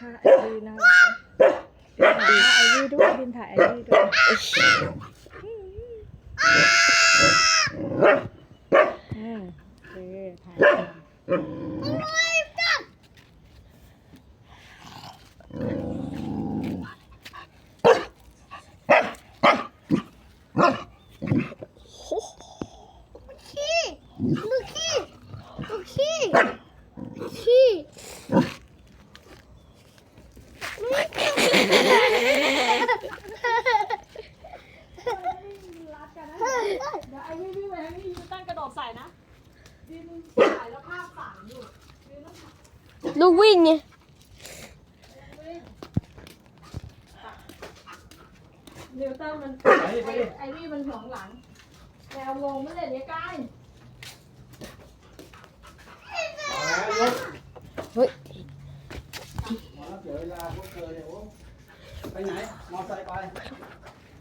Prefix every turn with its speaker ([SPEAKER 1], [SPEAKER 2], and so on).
[SPEAKER 1] ถ่ายไอวีนะคะบินถ่ายไอวีด้วยบิน
[SPEAKER 2] ถ่ายไอวีด้วยอืมเออถ่ายขี้ขี้ขี้
[SPEAKER 1] เดี๋ยวไอ้นี่พี่แหวนนี่ยูตั้งกระโดดใส่นะดินใส่แล้วภาพสามอยู่ดินต้อง
[SPEAKER 2] ลูกวิ่งไง
[SPEAKER 1] นิวตันมัน
[SPEAKER 3] ไปดิไปดิ
[SPEAKER 1] ไอ้นี่มันห่วงหลังแนวลงไม่เลยเนี่ยใกล้
[SPEAKER 3] มาแล้วยก
[SPEAKER 2] เฮ้ย
[SPEAKER 3] มาแล้วเสียเวลาพวกเธอเนี่ยโอ้ไปไหน มอไซค์ไป